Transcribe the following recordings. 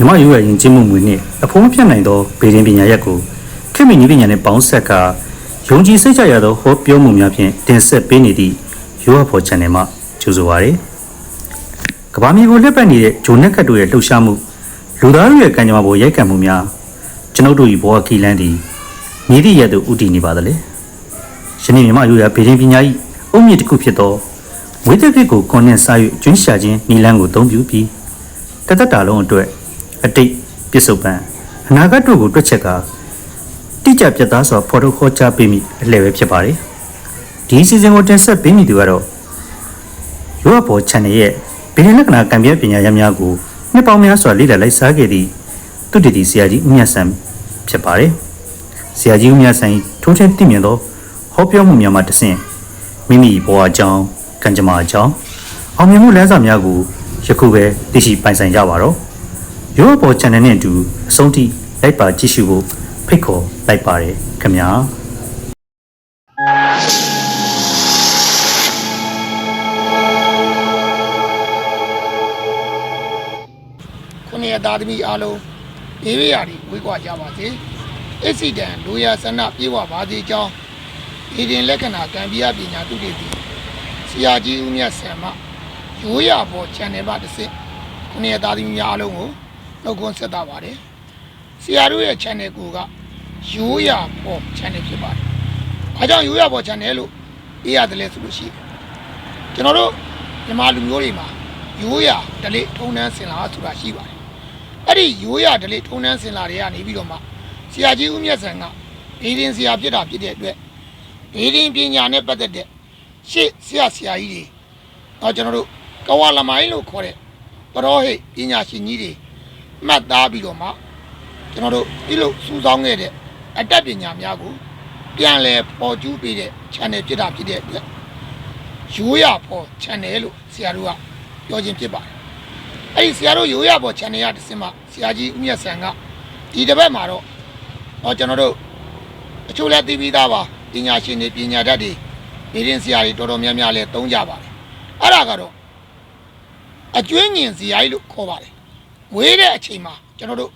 မြမရိုးရဲ့ယဉ်ကျေးမှုမွေနှင့်အဖုံးဖြတ်နိုင်သောဗေဒင်ပညာရပ်ကိုခေတ်မီနည်းပညာနဲ့ပေါင်းဆက်ကယုံကြည်စိတ်ချရသောဟောပြောမှုများဖြင့်တင်ဆက်ပေးနေသည့်ရိုးအဖော် channel မှာကြိုဆိုပါရစေ။ကဘာမီကိုလက်ပတ်နေတဲ့ဂျိုနက်ခတ်တို့ရဲ့လှုပ်ရှားမှုလူသားတို့ရဲ့ကံကြမ္မာပေါ်ရိုက်ခံမှုများကျွန်ုပ်တို့၏ဘဝခီလန်းသည်မြည်သည့်ရက်သို့ဥတည်နေပါသလဲ။ယနေ့မြမရိုးရဲ့ဗေဒင်ပညာ၏အုံမြင့်တစ်ခုဖြစ်သောမွေးသက်ဖြစ်ကိုကွန်နဲ့စား၍ကျွင်းရှာခြင်းနီလန်းကိုအသုံးပြုပြီးတသက်တာလုံးအတွက် အတိတ်ပြစ္ဆုတ်ပံအနာဂတ်တို့ကိုတွက်ချက်ကတိကျပြတ်သားစွာဖော်ထုတ်ခေါ်ကြားပေးမိအလှည့်ပဲဖြစ်ပါတယ်ဒီစီစဉ်ကိုတင်ဆက်ပေးမိသူကတော့ရောဘော channel ရဲ့ဗီဒီယိုလက္ခဏာကံပြပညာရပ်များကိုနှစ်ပေါင်းများစွာလေ့လာလိုက်စားခဲ့သည့်သူတည်တည်ဆရာကြီးဦးမြတ်ဆန်ဖြစ်ပါတယ်ဆရာကြီးဦးမြတ်ဆန်၏ထိုးထက်တည်မြင်သောဟောပြောမှုများမှတစ်ဆင့်မိမိဘဝအကြောင်းကံကြမ္မာအကြောင်းအောင်မြင်မှုလမ်းစာများကိုယခုပဲသိရှိပိုင်ဆိုင်ကြပါတော့ ရိုးဘော channel နဲ့အတူအဆုံးထိလိုက်ပါကြည့်ရှုဖို့ဖိတ်ခေါ်လိုက်ပါတယ်ခင်ဗျာခုနှစ်ရက်သားသမီးအားလုံးဘေးရရာတွေဝေးကွာကြပါစေအက်ဆီဒန်လူရဆန္ဒပြေဝပါစေကြောင်းဒီတင်လက္ခဏာကံပြပညာတုတေတီဆရာကြီးဦးမြတ်ဆံမရိုးရပေါ် channel ပါတစ်စစ်ခုနှစ်ရက်သားသမီးများအားလုံးကို နှုတ်ခွန်းဆက်တာပါတယ်ဆရာတို့ရဲ့ channel ကိုကရိုးရပေါ် channel ဖြစ်ပါတယ်။ဘာကြောင့်ရိုးရပေါ် channel လို့အေးရတယ်လဲဆိုလို့ရှိရင်ကျွန်တော်တို့မြန်မာလူမျိုးတွေမှာရိုးရဒလိထုံနှန်းစင်လာဆိုတာရှိပါတယ်။အဲ့ဒီရိုးရဒလိထုံနှန်းစင်လာတွေကနေပြီးတော့မှဆရာကြီးဦးမြတ်ဆန်ကဒေဒင်ဆရာဖြစ်တာဖြစ်တဲ့အတွက်ဒေဒင်ပညာနဲ့ပတ်သက်တဲ့ရှေ့ဆရာဆရာကြီးတွေတော့ကျွန်တော်တို့ကဝါလမိုင်းလို့ခေါ်တဲ့ပရောဟိတ်ပညာရှင်ကြီးတွေ မှတ်သားပြီးတော့မှကျွန်တော်တို့ပြုလုပ်စူးစောင်းခဲ့တဲ့အတတ်ပညာများကိုပြန်လည်ပေါ်ကျူးပေးတဲ့ channel ဖြစ်တာဖြစ်တဲ့အတွက်ရိုးရပေါ် channel လို့ဆရာတို့ကပြောခြင်းဖြစ်ပါတယ်။အဲ့ဒီဆရာတို့ရိုးရပေါ် channel ရတစ်စင်းမှဆရာကြီးဦးမြတ်ဆန်ကဒီတစ်ပတ်မှာတော့တော့ကျွန်တော်တို့အချို့လည်းသိပြီးသားပါပညာရှင်တွေပညာတတ်တွေနေရင်ဆရာတွေတော်တော်များများလည်းသုံးကြပါတယ်။အဲ့ဒါကတော့အကျွင်းညင်ဆရာကြီးလို့ခေါ်ပါတယ်။ မွေးတဲ့အချိန်မှာကျွန်တော်တို့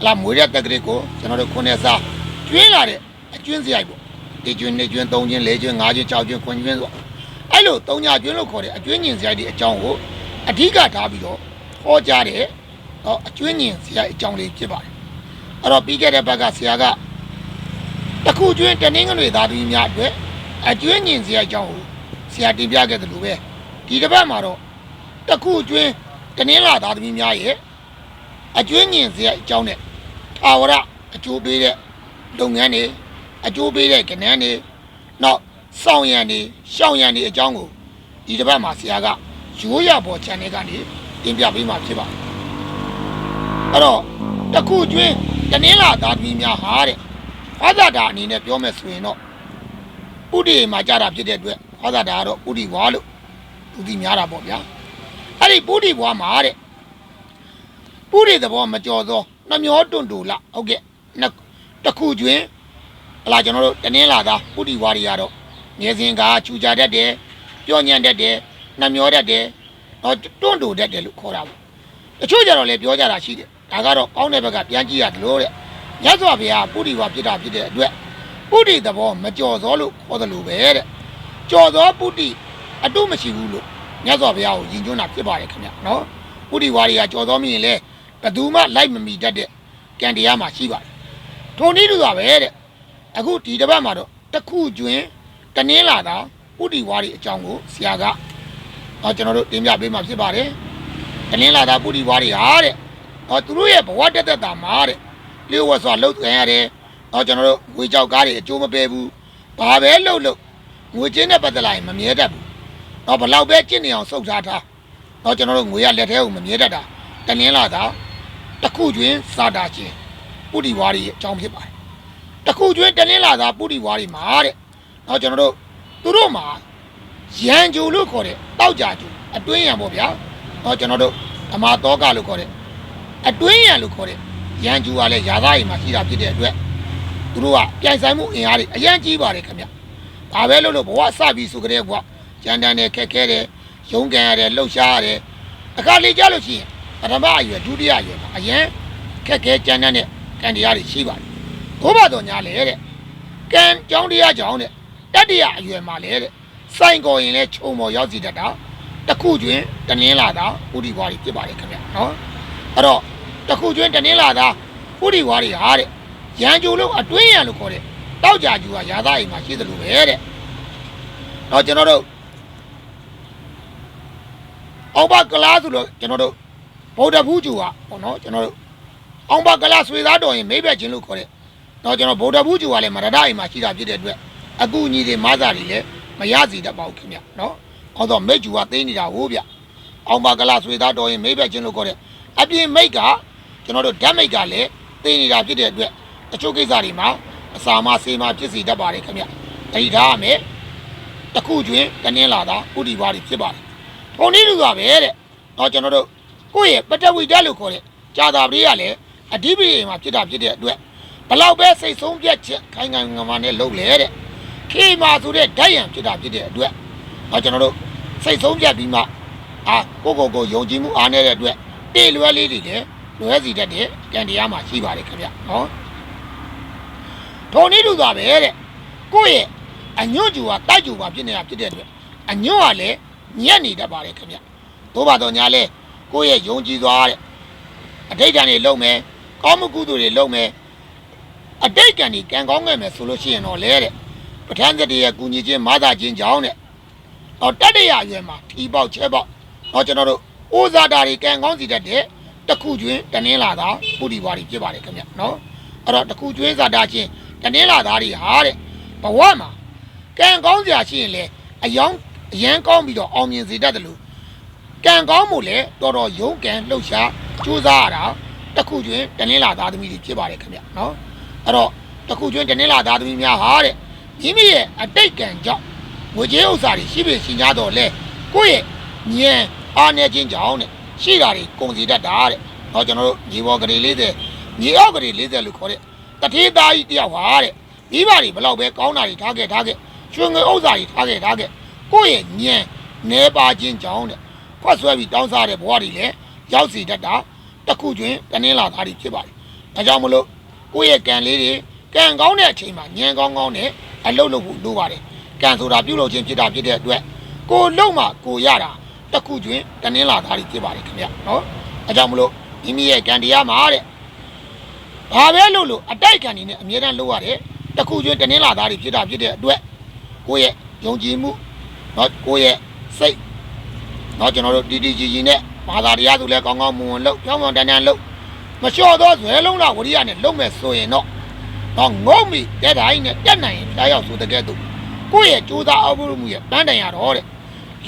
အလားမွေးတဲ့တက်ကလေးကိုကျွန်တော်တို့ခုနှစ်စားကျွင်းလာတဲ့အကျွင်းဆရာကြီးပေါ့ဒီကျွန်းနေကျွန်းသုံးကျွန်းလေးကျွန်းငါးကျွန်းခြောက်ကျွန်းခွန်းကျွန်းဆိုအဲ့လိုသုံးညာကျွန်းလို့ခေါ်တဲ့အကျွန်းညင်စရိုက်ဒီအကြောင်းကိုအဓိကထားပြီးတော့ဟောကြားတယ်တော့အကျွန်းညင်စရိုက်အကြောင်းလေးဖြစ်ပါတယ်အဲ့တော့ပြီးခဲ့တဲ့ဘက်ကဆရာကတခုကျွန်းတနင်္ဂနွေသားသမီးများအတွက်အကျွန်းညင်စရိုက်အကြောင်းကိုဆရာတင်ပြခဲ့တယ်လို့ပဲဒီတစ်ပတ်မှာတော့တခုကျွန်း တနင်္လာသားသမီးများရဲ့အကျွန်းညင်စရိုက်အကြောင်းနဲ့ထာဝရအကျိုးပေးတဲ့လုပ်ငန်းတွေအကျိုးပေးတဲ့ကဏ္ဍတွေနောက်စောင့်ရံတွေရှောင်ရံတွေအကြောင်းကိုဒီတစ်ပတ်မှာဆရာကရိုးရပေါ် channel ကနေတင်ပြပေးမှာဖြစ်ပါတယ်အဲ့တော့တခုကျွင်းတနင်္လာသားသမီးများဟာတဲ့ဘာသာတာအနေနဲ့ပြောမယ်ဆိုရင်တော့ဥဒိမှာကြတာဖြစ်တဲ့အတွက်ဘာသာတာကတော့ဥဒိဘွားလို့သူသိများတာပေါ့ဗျာ အဲ့ဒီပုဒိဘွားမှာတဲ့ပုဒိသဘောမကြော်သောနှမျောတွန့်တူလားဟုတ်ကဲ့နှစ်တစ်ခုကျွင်းဟလာကျွန်တော်တို့တနင်းလာသားပုတိဝါရီကတော့ငယ်စဉ်ကချူကြတတ်တယ်ပြောညံ့တတ်တယ်နှမျောတတ်တယ်တော့တွန့်တူတတ်တယ်လို့ခေါ်တာပေါ့တချို့ကြတော့လည်းပြောကြတာရှိတယ်ဒါကတော့ကောင်းတဲ့ဘက်ကပြန်ကြည့်ရတယ်လို့တဲ့မြတ်စွာဘုရားပုတိဝါဖြစ်တာဖြစ်တဲ့အတွက်ပုတိသဘောမကြော်စောလို့ခေါ်တယ်လို့ပဲတဲ့ကြော်စောပုတိအတုမရှိဘူးလို့ မြတ်စွာဘုရားကိုယဉ်ကျွန်းတာဖြစ်ပါတယ်ခင်ဗျနော်ပုတိဝါရီကကြော်စောမြင်လဲဘယ်သူမှလိုက်မမီတတ်တဲ့ကံတရားမှရှိပါတယ်ထုံနည်းတူတာပဲတဲ့အခုဒီတစ်ပတ်မှာတော့တစ်ခုကျွင်းတနင်းလာတာဥတီဝါရီအကြောင်းကိုဆရာကတော့ကျွန်တော်တို့တင်ပြပေးမှာဖြစ်ပါတယ်တနင်းလာတာဥတီဝါရီဟာတဲ့ဟောသူတို့ရဲ့ဘဝတက်တက်တာမှာတဲ့လျှို့ဝှက်စွာလှုပ်ခံရတယ်ဟောကျွန်တော်တို့ငွေကြောက်ကားတွေအကျိုးမပေးဘူးဘာပဲလှုပ်လှုပ်ငွေချင်းနဲ့ပတ်သက်လာရင်မမြဲတတ်ဘူး တော့ဘလောက်ပဲကျင့်နေအောင်စုပ်ထားထားတော့ကျွန်တော်တို့ငွေရလက်ထဲကိုမမြဲတတ်တာတနင်းလာတာတစ်ခုကျွင်းစာတာချင်းဥတီဝါရီရဲ့အကြောင်းဖြစ်ပါတယ်တခုကျွင်းတလင်းလာသာပုရိဝါရီမှာတဲ့။နောက်ကျွန်တော်တို့သူတို့မှာရန်ဂျူလို့ခေါ်တဲ့တောက်ကြဂျူအတွင်းရံပေါ့ဗျာ။နောက်ကျွန်တော်တို့ဓမ္မတောကလို့ခေါ်တဲ့အတွင်းရံလို့ခေါ်တဲ့ရန်ဂျူကလည်းယာသားအိမ်မှာရှိတာဖြစ်တဲ့အတွက်သူတို့ကပြိုင်ဆိုင်မှုအင်အားတွေအရန်ကြီးပါတယ်ခင်ဗျ။ဘာပဲလို့လို့ဘဝစပြီးဆိုကြတဲ့ကွာ ကြမ်းတမ်းတယ်ခက်ခဲတယ်ရုန်းကန်ရတယ်လှုပ်ရှားရတယ်အခါလေးကြလို့ရှိရင်ပထမအရွယ်ဒုတိယအရွယ်မှာအရင်ခက်ခဲကြမ်းတမ်းတဲ့ကံတရားတွေရှိပါတယ်ဘိုးဘတော်ညာလေတဲ့ကံကြောင်းတရားကြောင့်တဲ့တတိယအရွယ်မှာလေတဲ့စိုင်ကိုရင်လဲခြုံပေါ်ရောက်စီတတ်တာတစ်ခုကျွင်းတနင်းလာတာဥဒီဘွားကြီးဖြစ်ပါတယ်ခင်ဗျနော်အဲ့တော့တစ်ခုကျွင်းတနင်းလာတာဥဒီဘွားကြီးဟာတဲ့ရန်ကြိုလို့အတွင်းရန်လို့ခေါ်တဲ့တောက်ကြကျူကရာသားအိမ်မှာရှိသလိုပဲတဲ့တော့ကျွန်တော်တို့ အောင်ပါကလားဆိုလို့ကျွန်တော်တို့ဗုဒ္ဓဘူးကျူကပေါ့နော်ကျွန်တော်တို့အောင်ပါကလားဆွေသားတော်ရင်မိဘချင်းလို့ခေါ်တဲ့တော့ကျွန်တော်ဗုဒ္ဓဘူးကျူကလည်းမရဒအိမ်မှာရှိတာဖြစ်တဲ့အတွက်အကူအညီတွေမဆာတွေလည်းမရစီတတ်ပါဘူးခင်ဗျနော်ဟောတော့မိတ်ကျူကသိနေတာဟုတ်ဗျအောင်ပါကလားဆွေသားတော်ရင်မိဘချင်းလို့ခေါ်တဲ့အပြင်မိတ်ကကျွန်တော်တို့ဓာတ်မိတ်ကလည်းသိနေတာဖြစ်တဲ့အတွက်တချို့ကိစ္စတွေမှာအစာမဆေးမဖြစ်စီတတ်ပါတယ်ခင်ဗျတတိထားရမယ်တစ်ခုကျွင်းတနင်းလာတာဥဒီပါတွေဖြစ်ပါတယ် ထုံနည်းလူကပဲတဲ့တော့ကျွန်တော်တို့ကိုယ့်ရဲ့ပတဝိတလို့ခေါ်တဲ့ဂျာတာပရိကလည်းအဓိပတိမှာဖြစ်တာဖြစ်တဲ့အတွက်ဘလောက်ပဲစိတ်ဆုံးပြတ်ချက်ခိုင်ခိုင်ငမာနဲ့လုပ်လေတဲ့ခေမာဆိုတဲ့ဓာတ်ရံဖြစ်တာဖြစ်တဲ့အတွက်တော့ကျွန်တော်တို့စိတ်ဆုံးပြတ်ပြီးမှအာကိုကိုကိုယုံကြည်မှုအားနေတဲ့အတွက်တေလွယ်လေးတွေလည်းလွယ်စီတတ်တဲ့ကံတရားမှာရှိပါတယ်ခင်ဗျနော်ထုံနည်းလူကပဲတဲ့ကိုယ့်ရဲ့အညွန့်ကျူကတိုက်ကျူပါဖြစ်နေတာဖြစ်တဲ့အတွက်အညွန့်ကလည်း ညက်နေတတ်ပါတယ်ခင်ဗျသို့ပါတော့ညာလဲကိုယ့်ရဲ့ယုံကြည်သွားတဲ့အဋိဋ္ဌာန်တွေလုံးမယ်ကောင်းမှုကုသိုလ်တွေလုံးမယ်အတိတ်ကံဒီကံကောင်းခဲ့မယ်ဆိုလို့ရှိရင်တော့လေတဲ့ပဋ္ဌာန်းသတ္တရဲ့ကုညီခြင်းမာသာခြင်းကြောင့်တဲ့တော့တတ္တရအရွယ်မှာထီပေါက်ချဲပေါက်တော့ကျွန်တော်တို့အိုဇာတာတွေကံကောင်းစီတတ်တဲ့တစ်ခုကျွင်းတနင်းလာတာပုရိပါတွေဖြစ်ပါတယ်ခင်ဗျနော်အဲ့တော့တစ်ခုကျွင်းဇာတာချင်းတနင်းလာတာတွေဟာတဲ့ဘဝမှာကံကောင်းစရာရှိရင်လေအယောင် အရန်ကောင်းပြီးတော့အောင်မြင်စေတတ်တယ်လို့ကံကောင်းမှုလေတော်တော်ယုံကံလှုပ်ရှားကြိုးစားရတာတစ်ခုကျွင်းတနင်းလာသားသမီးတွေဖြစ်ပါတယ်ခင်ဗျနော်အဲ့တော့တစ်ခုကျွင်းတနင်းလာသားသမီးများဟာတဲ့မိမိရဲ့အတိတ်ကံကြောင့်ငွေကြေးဥစ္စာတွေရှိပြီရှိ냐တော့လေကိုယ့်ရဲ့ဉာဏ်အားနေခြင်းကြောင့်တဲ့ရှိတာတွေကုန်စီတတ်တာတဲ့။တော့ကျွန်တော်တို့ညီဘောကလေး40ညီအောက်ကလေး40လို့ခေါ်တဲ့တတိသားကြီးတယောက်ဟာတဲ့မိဘတွေဘလောက်ပဲကောင်းတာတွေထားခဲ့ထားခဲ့ရွှေငွေဥစ္စာတွေထားခဲ့ထားခဲ့ ကိုယ့်ရဲ့ဉာဏ်နေပါခြင်းကြောင့်တဲ့ဖွက်ဆွဲပြီးတောင်းစားတဲ့ဘဝတွေလည်းရောက်စီတတ်တာတစ်ခုချင်းတနင်းလာသားတွေဖြစ်ပါတယ်။ဒါကြောင့်မလို့ကိုယ့်ရဲ့ကံလေးတွေကံကောင်းတဲ့အချိန်မှာဉာဏ်ကောင်းကောင်းနဲ့အလုပ်လုပ်ဖို့လိုပါတယ်။ကံဆိုတာပြုလုပ်ခြင်းဖြစ်တာဖြစ်တဲ့အတွက်ကိုယ်လုံးမှကိုယ်ရတာတစ်ခုချင်းတနင်းလာသားတွေဖြစ်ပါတယ်ခင်ဗျနော်။အဲကြောင့်မလို့မိမိရဲ့ကံတရားမှာတဲ့ဘာပဲလုပ်လို့အတိုက်ကံနေနဲ့အမြဲတမ်းလုပ်ရတယ်တစ်ခုချင်းတနင်းလာသားတွေဖြစ်တာဖြစ်တဲ့အတွက်ကိုယ့်ရဲ့ယုံကြည်မှု နော်ကိုယ့်ရဲ့စိတ်နော်ကျွန်တော်တို့တီတီကြီးကြီးနဲ့ဘာသာတရားဆိုလဲကောင်းကောင်းမွန်မွန်လုပ်ကြောင်းကြောင်းတန်တန်လုပ်မလျှော့သောဇွဲလုံးလာဝရိယနဲ့လုပ်မဲ့ဆိုရင်တော့တော့ငုံမိတဲ့တိုင်းနဲ့တက်နိုင်ရင်ဖျားရောက်ဆိုတဲ့ကဲ့သို့ကိုယ့်ရဲ့ကြိုးစားအမှုမှုရဲ့ပန်းတိုင်ရတော့တဲ့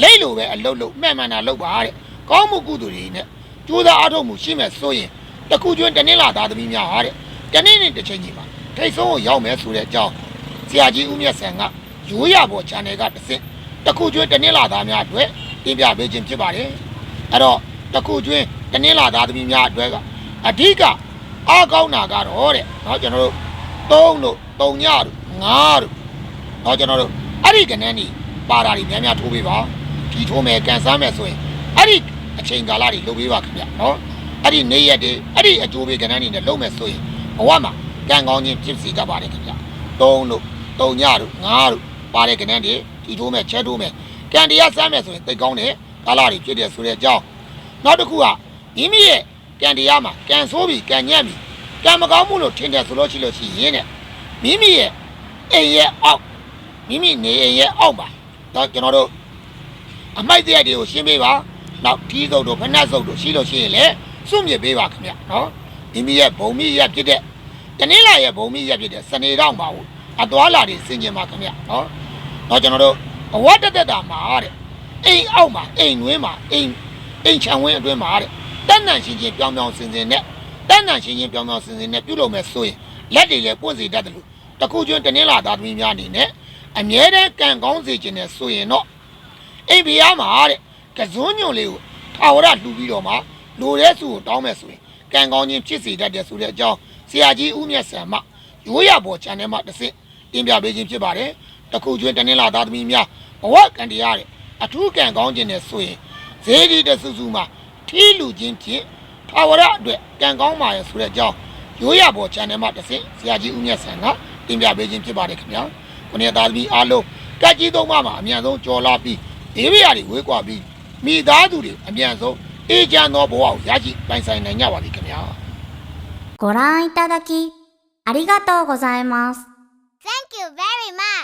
လိတ်လိုပဲအလုပ်လုပ်မှန်မှန်တာလုပ်ပါတဲ့ကောင်းမှုကုသိုလ်တွေနဲ့ကြိုးစားအားထုတ်မှုရှိမဲ့ဆိုရင်တခုကျွန်းတနင်းလာသားသမီးများဟာတဲ့တနင်းနဲ့တစ်ချိန်ကြီးမှာထိတ်ဆုံးကိုရောက်မယ်ဆိုတဲ့အကြောင်းဆရာကြီးဦးမြတ်ဆန်ကရိုးရပေါ် channel ကတစ်စက် တခုကျွန်းတနင်းလာသားများအတွက်တင်ပြပေးခြင်းဖြစ်ပါတယ်အဲ့တော့တခုကျွန်းတနင်းလာသားသမီးများအတွက်ကအဓိကအားကောင်းတာကတော့တဲ့เนาะကျွန်တော်တို့3တို့3ညတို့5တို့เนาะကျွန်တော်တို့အဲ့ဒီကနန်းကြီးပါတာတွေများများထိုးပေးပါဒီထိုးမယ်ကန်စားမယ်ဆိုရင်အဲ့ဒီအချိန်ကာလတွေလုပ်ပေးပါခင်ဗျเนาะအဲ့ဒီနေရက်တွေအဲ့ဒီအကျိုးပေးကနန်းကြီးနဲ့လုပ်မယ်ဆိုရင်ဘဝမှာကံကောင်းခြင်းဖြစ်စီတတ်ပါတယ်ခင်ဗျ3တို့3ညတို့5တို့ ပါတဲ့ကနန်းတွေဒီထိုးမယ်ချက်ထိုးမယ်ကံတရားစမ်းမယ်ဆိုရင်သိကောင်းတယ်ကာလတွေဖြစ်တယ်ဆိုတဲ့အကြောင်းနောက်တစ်ခုကမိမိရဲ့ကံတရားမှာကံဆိုးပြီးကံညံ့ပြီးကံမကောင်းမှုလို့ထင်တယ်ဆိုလို့ရှိလို့ရှိရင်တဲ့မိမိရဲ့အိမ်ရဲ့အောက်မိမိနေအိမ်ရဲ့အောက်မှာတော့ကျွန်တော်တို့အမိုက်တရားတွေကိုရှင်းပေးပါနောက်ထီးစုပ်တို့ဖက်နှက်စုပ်တို့ရှိလို့ရှိရင်လည်းစွန့်မြစ်ပေးပါခင်ဗျနော်မိမိရဲ့ဘုံမိရက်ဖြစ်တဲ့တနင်္လာရဲ့ဘုံမိရက်ဖြစ်တဲ့စနေတော့မှာဘူး အသွားလာတွေဆင်ကျင်ပါခင်ဗျနော်တော့ကျွန်တော်တို့ဘဝတက်တက်တာမှာတဲ့အိမ်အောက်မှာအိမ်ဝင်းမှာအိမ်အိမ်ချံဝင်းအတွင်းမှာတဲ့တန်းတန်ရှင်ချင်းပြောင်းပြောင်းစင်စင်နဲ့တန်းတန်ရှင်ချင်းပြောင်းပြောင်းစင်စင်နဲ့ပြုလုပ်မဲ့ဆိုရင်လက်တွေလည်းပွင့်စေတတ်တယ်လို့တခုချင်းတနင်္လာသားသမီးများအနေနဲ့အမြဲတမ်းကံကောင်းစေခြင်းနဲ့ဆိုရင်တော့အိမ်ဖျားမှာတဲ့ကစွန်းညွန်လေးကိုထာဝရလှူပြီးတော့မှလိုတဲ့စုကိုတောင်းမဲ့ဆိုရင်ကံကောင်းခြင်းဖြစ်စေတတ်တယ်ဆိုတဲ့အကြောင်းဆရာကြီးဦးမြတ်ဆံမရိုးရပေါ် channel မှာတစ်ဆင့် တင်ပြပေးခြင်းဖြစ်ပါတယ်တခုချင်းတနင်္လာသားသမီးများဘဝကံတရားတဲ့အထူးကံကောင်းခြင်းနဲ့ဆိုရင်ဈေးဒီတဆူဆူမှာထီးလူချင်းဖြင့် ထာဝရအတွက်ကံကောင်းပါရဲ့ဆိုတဲ့အကြောင်းရိုးရပေါ် channel မှာတစ်ဆင့်ဆရာကြီးဦးမြတ်ဆန်ကတင်ပြပေးခြင်းဖြစ်ပါတယ်ခင်ဗျာခုနှစ်သားသမီးအားလုံးတက်ကြီးသုံးပါးမှာအမြန်ဆုံးကြော်လာပြီးဒေဝရာတွေဝေးကွာပြီးမိသားစုတွေအမြန်ဆုံးအေးချမ်းသောဘဝကိုရရှိပိုင်ဆိုင်နိုင်ကြပါလိမ့်ခင်ဗျာ ご覧いただき、ありがとうございます。 you very much.